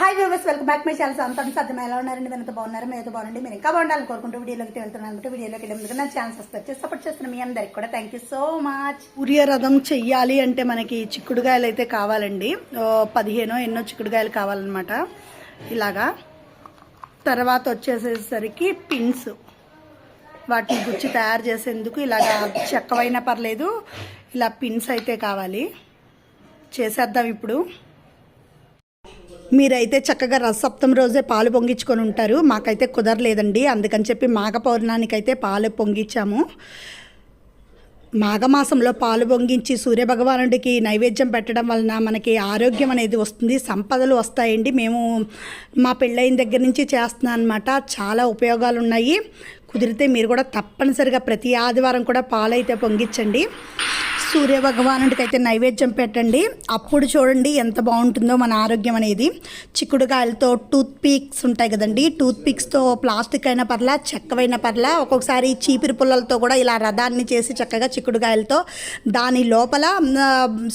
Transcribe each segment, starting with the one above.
Hi viewers welcome back my channel అంతా సత్యం ఎలా ఉన్నారండి మీరు బాగున్నారు? మీరు బాగుండి మీరు ఇంకా బాగుండాలని కోరుకుంటూ వీడియోలోకి వెళ్తున్నాను అనమాట వీడియోలోకి వెళ్ళే నా ఛాన్స్ వస్తుంది సపోర్ట్ చేస్తున్న మీ అందరికి కూడా థ్యాంక్ యూ సో మచ్ సూర్యరథం చెయ్యాలి అంటే మనకి చిక్కుడుగాయలు అయితే కావాలండి. పదిహేనో ఎన్నో చిక్కుడుగాయలు కావాలన్నమాట. ఇలాగా. తర్వాత వచ్చేసేసరికి పిన్స్ వాటిని గుచ్చి తయారు చేసేందుకు ఇలాగా చెక్కవైనా పర్లేదు. ఇలా పిన్స్ అయితే కావాలి. చేసేద్దాం ఇప్పుడు. మీరైతే చక్కగా రసప్తం రోజే పాలు పొంగించుకొని ఉంటారు. మాకైతే కుదరలేదండి. అందుకని చెప్పి మాఘ పౌర్ణానికి అయితే పాలు పొంగించాము. మాఘమాసంలో పాలు పొంగించి సూర్యభగవానుడికి నైవేద్యం పెట్టడం వలన మనకి ఆరోగ్యం అనేది వస్తుంది. సంపదలు వస్తాయండి. మేము మా పెళ్ళైన దగ్గర నుంచి చేస్తున్నాం అనమాట చాలా ఉపయోగాలు ఉన్నాయి కుదిరితే మీరు కూడా తప్పనిసరిగా ప్రతి ఆదివారం కూడా పాలు అయితే పొంగించండి. సూర్య భగవానుడికి అయితే నైవేద్యం పెట్టండి. అప్పుడు చూడండి ఎంత బాగుంటుందో మన ఆరోగ్యం అనేది. చిక్కుడుకాయలతో టూత్ పిక్స్ ఉంటాయి కదండి. టూత్ పిక్స్తో ప్లాస్టిక్ అయిన పర్లా చెక్కవైన పర్లా ఒక్కొక్కసారి చీపిరి పుల్లలతో కూడా ఇలా రథాన్ని చేసి చక్కగా చిక్కుడుకాయలతో దాని లోపల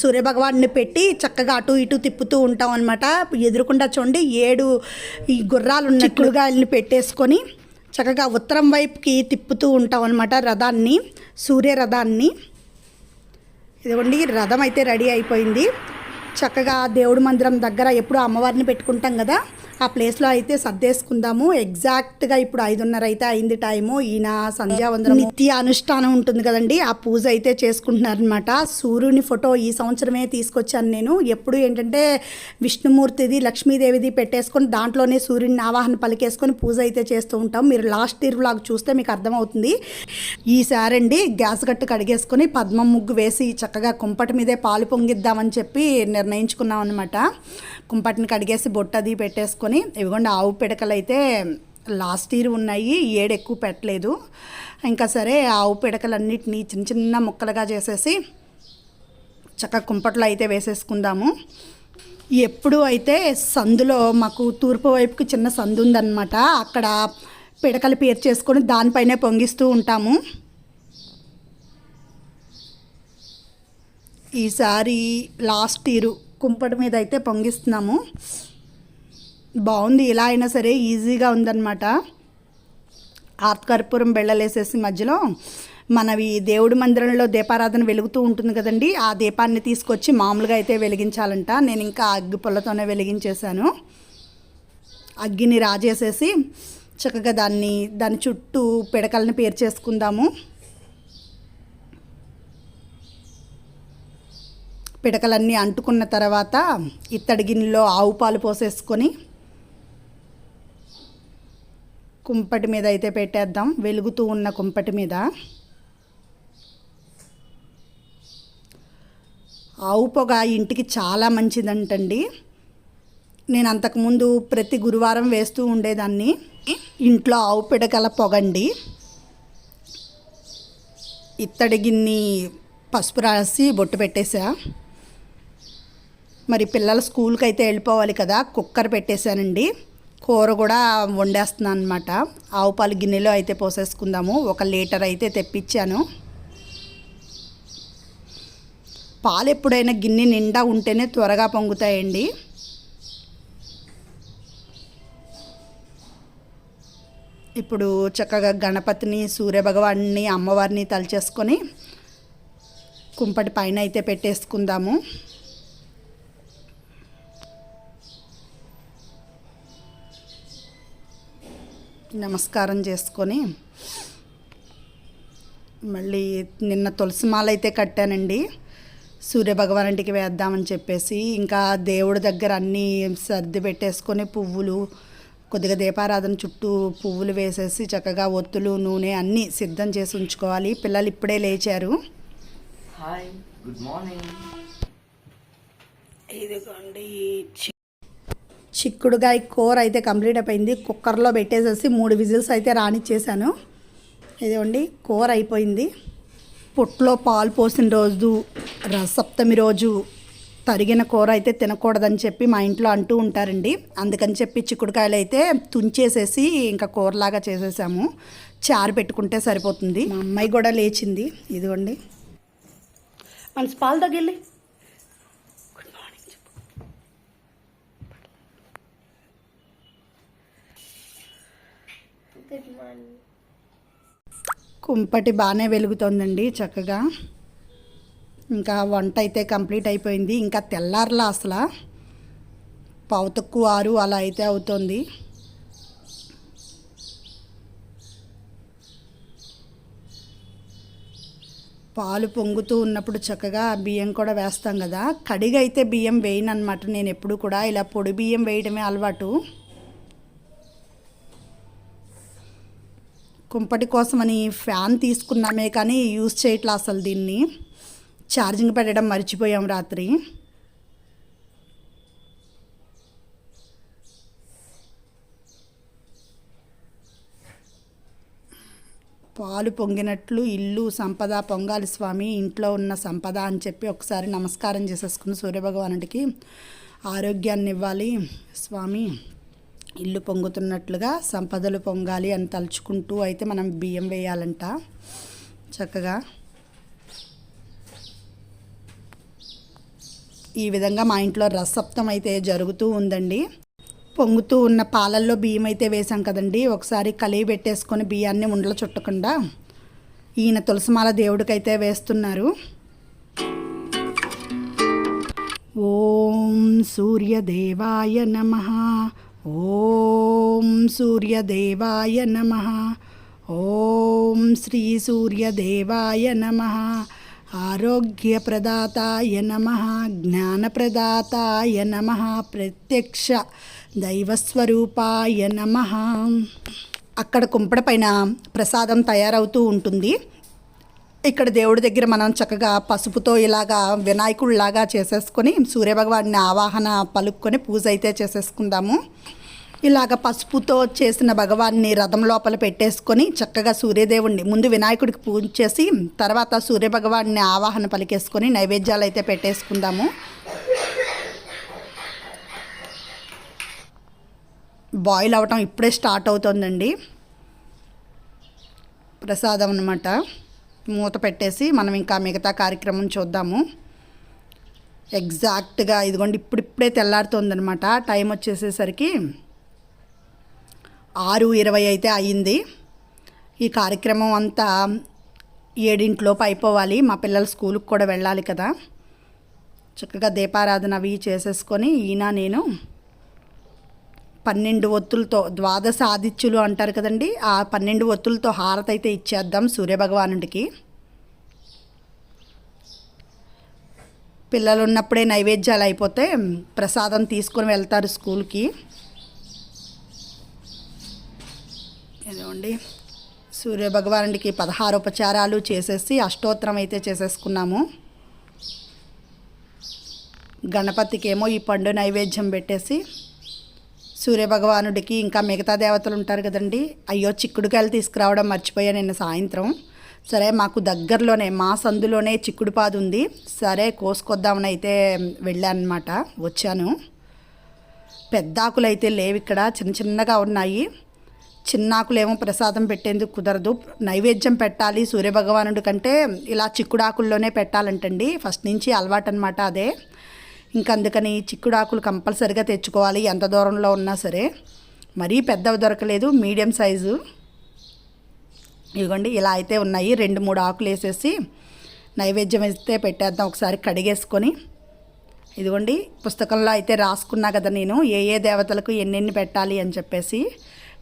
సూర్య భగవాన్ని పెట్టి చక్కగా అటు ఇటు తిప్పుతూ ఉంటాం అనమాట ఎదురుకుండా చూడండి ఏడు ఈ గుర్రాలు ఉన్న చిక్కుడుకాయలని పెట్టేసుకొని చక్కగా ఉత్తరం వైపుకి తిప్పుతూ ఉంటాం అనమాట రథాన్ని సూర్య రథాన్ని. ఇదిగోండి రథం అయితే రెడీ అయిపోయింది. చక్కగా దేవుడి మందిరం దగ్గర ఎప్పుడు అమ్మవారిని పెట్టుకుంటాం కదా. ఆ ప్లేస్లో అయితే సర్దేసుకుందాము. ఎగ్జాక్ట్గా ఇప్పుడు ఐదున్నర అయితే అయింది టైము. ఈయన సంధ్యావందనం నిత్య అనుష్ఠానం ఉంటుంది కదండి. ఆ పూజ అయితే చేసుకుంటున్నారనమాట సూర్యుని ఫోటో ఈ సంవత్సరమే తీసుకొచ్చాను నేను. ఎప్పుడు ఏంటంటే విష్ణుమూర్తిది లక్ష్మీదేవిది పెట్టేసుకొని దాంట్లోనే సూర్యుని ఆవాహన పలికేసుకొని పూజ అయితే చేస్తూ ఉంటాం. మీరు లాస్ట్ ఇయర్ వ్లాగ్ చూస్తే మీకు అర్థమవుతుంది. ఈసారి అండి గ్యాస్ గట్టు కడిగేసుకొని పద్మం ముగ్గు వేసి చక్కగా కుంపటి మీదే పాలు పొంగిద్దామని చెప్పి నిర్ణయించుకున్నాం అనమాట కుంపటిని కడిగేసి బొట్టది పెట్టేసుకొని ఇవిగోండి ఆవు పిడకలు అయితే లాస్ట్ ఇయర్ ఉన్నాయి ఈ ఏడు ఎక్కువ పెట్టలేదు. ఇంకా సరే ఆవు పిడకలన్నిటినీ చిన్న చిన్న ముక్కలుగా చేసేసి చక్కగా కుంపట్లో అయితే వేసేసుకుందాము. ఎప్పుడు అయితే సందులో మాకు తూర్పు వైపుకి చిన్న సందు ఉందన్నమాట అక్కడ పిడకలు పేరు చేసుకొని దానిపైనే పొంగిస్తూ ఉంటాము. ఈసారి లాస్ట్ ఇయర్ కుంపటి మీద అయితే పొంగిస్తున్నాము. బాగుంది. ఇలా అయినా సరే ఈజీగా ఉందన్నమాట. ఆర్కర్పూరం బెళ్ళలేసేసి మధ్యలో మనవి దేవుడి మందిరంలో దీపారాధన వెలుగుతూ ఉంటుంది కదండి. ఆ దీపాన్ని తీసుకొచ్చి మామూలుగా అయితే వెలిగించాలంట. నేను ఇంకా అగ్గి పుల్లతోనే వెలిగించేశాను. అగ్గిని రాజేసేసి చక్కగా దాన్ని దాని చుట్టూ పిడకల్ని పేర్చేసుకుందాము. పిడకలన్నీ అంటుకున్న తర్వాత ఇత్తడి గిన్నెలో ఆవు పాలు పోసేసుకొని కుంపటి మీద అయితే పెట్టేద్దాం. వెలుగుతూ ఉన్న కుంపటి మీద. ఆవు పొగ ఇంటికి చాలా మంచిదంటండి. నేను అంతకుముందు ప్రతి గురువారం వేస్తూ ఉండేదాన్ని. ఇంట్లో ఆవు పిడకల పొగండి. ఇత్తడి గిన్నె పసుపు రాసి బొట్టు పెట్టేశా మరి పిల్లల స్కూల్కి అయితే వెళ్ళిపోవాలి కదా కుక్కర్ పెట్టేశానండి. కూర కూడా వండేస్తున్నాను అనమాట ఆవు పాలు గిన్నెలో అయితే పోసేసుకుందాము. ఒక లీటర్ అయితే తెప్పించాను. పాలు ఎప్పుడైనా గిన్నె నిండా ఉంటేనే త్వరగా పొంగుతాయండి. ఇప్పుడు చక్కగా గణపతిని సూర్యభగవాన్ని అమ్మవారిని తలచేసుకొని కుంపటి పైన అయితే పెట్టేసుకుందాము. నమస్కారం చేసుకొని మళ్ళీ నిన్న తులసి మాల అయితే కట్టానండి. సూర్యభగవానుడికి వేద్దామని చెప్పేసి ఇంకా దేవుడి దగ్గర అన్నీ సర్ది పెట్టేసుకొని పువ్వులు కొద్దిగా దీపారాధన చుట్టూ పువ్వులు వేసేసి చక్కగా ఒత్తులు నూనె అన్నీ సిద్ధం చేసి ఉంచుకోవాలి. పిల్లలు ఇప్పుడే లేచారు. హాయ్. Good morning. ఇదిగోండి. చిక్కుడుగాయ కూర అయితే కంప్లీట్ అయిపోయింది. కుక్కర్లో పెట్టేసేసి మూడు విజిల్స్ అయితే రానిచ్చేసాను. ఇదిగోండి కూర అయిపోయింది. పుట్లో పాలు పోసిన రోజు రసప్తమి సప్తమి రోజు తరిగిన కూర అయితే తినకూడదని చెప్పి మా ఇంట్లో అంటూ ఉంటారండి. అందుకని చెప్పి చిక్కుడుకాయలు అయితే తుంచేసేసి ఇంకా కూరలాగా చేసేసాము. చారు పెట్టుకుంటే సరిపోతుంది. మా అమ్మాయి కూడా లేచింది. ఇదిగోండి. మన పాలు తగిలి గుడ్ మార్నింగ్ చెప్పు గుడ్ మార్నింగ్ కుంపటి బాగానే వెలుగుతోందండి చక్కగా. ఇంకా వంట అయితే కంప్లీట్ అయిపోయింది. ఇంకా తెల్లారలా అసలు. పావు తక్కువ ఆరు అలా అయితే అవుతుంది. పాలు పొంగుతూ ఉన్నప్పుడు చక్కగా బియ్యం కూడా వేస్తాం కదా. కడిగైతే బియ్యం వేయను అనమాట నేను ఎప్పుడు కూడా ఇలా పొడి బియ్యం వేయడమే అలవాటు. కుంపటి కోసమని ఫ్యాన్ తీసుకున్నామే కానీ యూజ్ చేయట్లా అసలు దీన్ని. ఛార్జింగ్ పెట్టడం మర్చిపోయాం రాత్రి. పాలు పొంగినట్లు ఇల్లు సంపద పొంగాలి స్వామి ఇంట్లో ఉన్న సంపద అని చెప్పి ఒకసారి నమస్కారం చేసేసుకుని సూర్యభగవానుడికి ఆరోగ్యాన్ని ఇవ్వాలి స్వామి ఇల్లు పొంగుతున్నట్లుగా సంపదలు పొంగాలి అని తలుచుకుంటూ అయితే మనం బియ్యం వేయాలంట. చక్కగా. ఈ విధంగా మా ఇంట్లో రసప్తం అయితే జరుగుతూ ఉందండి. పొంగుతూ ఉన్న పాలల్లో బియ్యం అయితే వేసాం కదండి. ఒకసారి కలిగి పెట్టేసుకొని బియ్యాన్ని ఉండలు చుట్టకుండా ఈయన తులసిమాల దేవుడికైతే వేస్తున్నారు. ఓం సూర్యదేవాయ నమ. ఓం సూర్యదేవాయ నమ. ఓం శ్రీ సూర్యదేవాయ నమ. ఆరోగ్యప్రదాతాయ నమ. జ్ఞానప్రదాతాయ నమ. ప్రత్యక్ష దైవస్వరూపాయ నమ. అక్కడ కుంపడ పైన ప్రసాదం తయారవుతూ ఉంటుంది. ఇక్కడ దేవుడి దగ్గర మనం చక్కగా పసుపుతో ఇలాగా వినాయకుడిలాగా చేసేసుకొని సూర్యభగవాడిని ఆవాహన పలుక్కొని పూజ అయితే చేసేసుకుందాము. ఇలాగ పసుపుతో చేసిన భగవాన్ని రథం లోపల పెట్టేసుకొని చక్కగా సూర్యదేవుణ్ణి ముందు వినాయకుడికి పూజ చేసి తర్వాత సూర్యభగవాన్ని ఆవాహన పలికేసుకొని నైవేద్యాలు అయితే పెట్టేసుకుందాము. బాయిల్ అవటం ఇప్పుడే స్టార్ట్ అవుతుందండి. ప్రసాదం అన్నమాట. మూత పెట్టేసి మనం ఇంకా మిగతా కార్యక్రమం చూద్దాము. ఎగ్జాక్ట్గా ఇదిగోండి ఇప్పుడిప్పుడే తెల్లారుతుందనమాట టైం వచ్చేసేసరికి ఆరు ఇరవై అయితే అయ్యింది. ఈ కార్యక్రమం అంతా ఏడింట్లోపు అయిపోవాలి. మా పిల్లలు స్కూల్కి కూడా వెళ్ళాలి కదా. చక్కగా దీపారాధన అవి చేసేసుకొని ఈయన నేను పన్నెండు ఒత్తులతో ద్వాదశ ఆదిత్యులు అంటారు కదండి. ఆ పన్నెండు ఒత్తులతో హారతి అయితే ఇచ్చేద్దాం సూర్యభగవానుడికి. పిల్లలు ఉన్నప్పుడే నైవేద్యాలు అయిపోతే ప్రసాదం తీసుకొని వెళ్తారు స్కూల్కి. ఇదిగోండి. సూర్యభగవానుడికి పదహారు ఉపచారాలు చేసేసి అష్టోత్తరం అయితే చేసేసుకున్నాము. గణపతికి ఏమో ఈ పండు నైవేద్యం పెట్టేసి సూర్యభగవానుడికి ఇంకా మిగతా దేవతలు ఉంటారు కదండి. అయ్యో చిక్కుడుకాయలు తీసుకురావడం మర్చిపోయా నిన్న సాయంత్రం. సరే మాకు దగ్గరలోనే మా సందులోనే చిక్కుడు పాదు ఉంది. సరే కోసుకొద్దామని అయితే వెళ్ళానమాట వచ్చాను. పెద్ద ఆకులు అయితే లేవు ఇక్కడ చిన్న చిన్నగా ఉన్నాయి. చిన్న ఆకులేమో ప్రసాదం పెట్టేందుకు కుదరదు. నైవేద్యం పెట్టాలి సూర్యభగవానుడి కంటే. ఇలా చిక్కుడాకుల్లోనే పెట్టాలంటండి. ఫస్ట్ నుంచి అలవాటు అనమాట అదే. ఇంకా అందుకని చిక్కుడాకులు కంపల్సరిగా తెచ్చుకోవాలి. ఎంత దూరంలో ఉన్నా సరే. మరీ పెద్దవి దొరకలేదు. Medium size. ఇదిగోండి ఇలా అయితే ఉన్నాయి. రెండు మూడు ఆకులు వేసేసి నైవేద్యం వేస్తే పెట్టేద్దాం. ఒకసారి కడిగేసుకొని. ఇదిగోండి పుస్తకంలో అయితే రాసుకున్నా కదా నేను. ఏ ఏ దేవతలకు ఎన్నెన్ని పెట్టాలి అని చెప్పేసి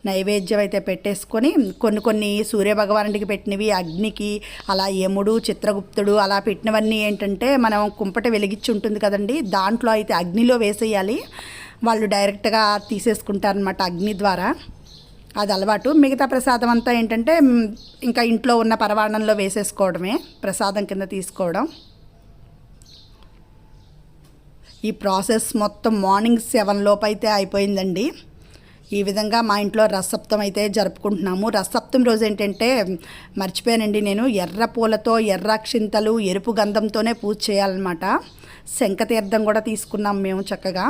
నైవేద్యం అయితే పెట్టేసుకొని కొన్ని కొన్ని సూర్యభగవానుడికి పెట్టినవి అగ్నికి అలా యముడు చిత్రగుప్తుడు అలా పెట్టినవన్నీ ఏంటంటే మనం కుంపట వెలిగించి ఉంటుంది కదండి. దాంట్లో అయితే అగ్నిలో వేసేయాలి. వాళ్ళు డైరెక్ట్గా తీసేసుకుంటారనమాట అగ్ని ద్వారా. అది అలవాటు. మిగతా ప్రసాదం అంతా ఏంటంటే ఇంకా ఇంట్లో ఉన్న పరవాణంలో వేసేసుకోవడమే ప్రసాదం కింద తీసుకోవడం. ఈ ప్రాసెస్ మొత్తం మార్నింగ్ సెవెన్ లోపు అయితే అయిపోయిందండి. ఈ విధంగా మా ఇంట్లో రసప్తం అయితే జరుపుకుంటున్నాము. రసప్తం రోజు ఏంటంటే మర్చిపోయానండి నేను ఎర్ర పూలతో ఎర్రాక్షింతలు ఎరుపు గంధంతోనే పూజ చేయాలన్నమాట. శంఖతీర్థం కూడా తీసుకున్నాం మేము చక్కగా.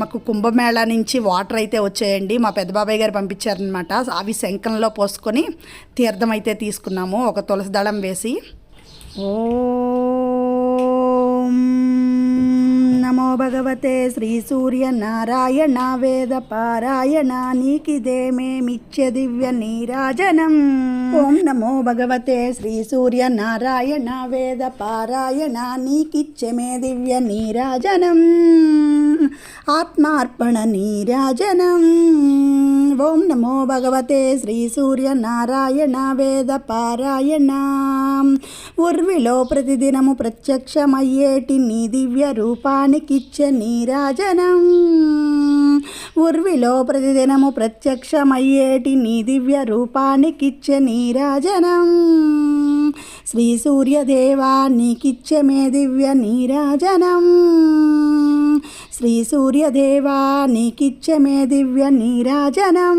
మాకు కుంభమేళా నుంచి వాటర్ అయితే వచ్చాయండి. మా పెద్ద బాబాయ్ గారు పంపించారనమాట అవి శంఖంలో పోసుకొని తీర్థం అయితే తీసుకున్నాము. ఒక తులసి దళం వేసి. ఓ నమో భగవతే శ్రీ సూర్య నారాయణ వేద పారాయణ నీకిదే మేమిచ్చ దివ్య నీరాజనం ఓం నమో భగవతే శ్రీ సూర్య నారాయణ వేద పారాయణ నీకిచ్చే మే దివ్య నీరాజనం ఆత్మార్పణ నీరాజనం ఓం నమో భగవతే శ్రీ సూర్య నారాయణ వేద పారాయణ ఉర్విలో ప్రతిదినము ప్రత్యక్షమయ్యేటి నీ దివ్య రూపానికి రూపానికిచ్చే నీరాజనం. ఉర్విలో ప్రతిదినము ప్రత్యక్షమయ్యేటి నీ దివ్య రూపానికిచ్చే నీరాజనం. శ్రీ సూర్యదేవా నీకిచ్చే మే దివ్య నీరాజనం. శ్రీ సూర్యదేవా నీకిచ్చే మే దివ్య నీరాజనం.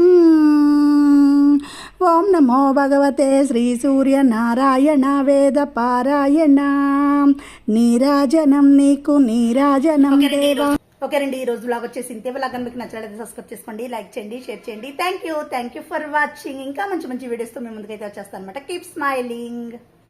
ఓం నమో భగవతే శ్రీ సూర్య నారాయణ వేద పారాయణ. నీరాజనం నీకు నీరాజనం దేవా. ఓకే రండి ఈ రోజు బ్లాగ్ వచ్చేసి ఇంతే బ్లాగ్ మీకు నచ్చినట్లయితే సబ్స్క్రైబ్ చేసుకోండి లైక్ చేయండి షేర్ చేయండి. Thank you thank you for watching ఇంకా మంచి మంచి వీడియోస్తో మేము ముందుకైతే వచ్చేస్తాను అనమాట కీప్ స్మైలింగ్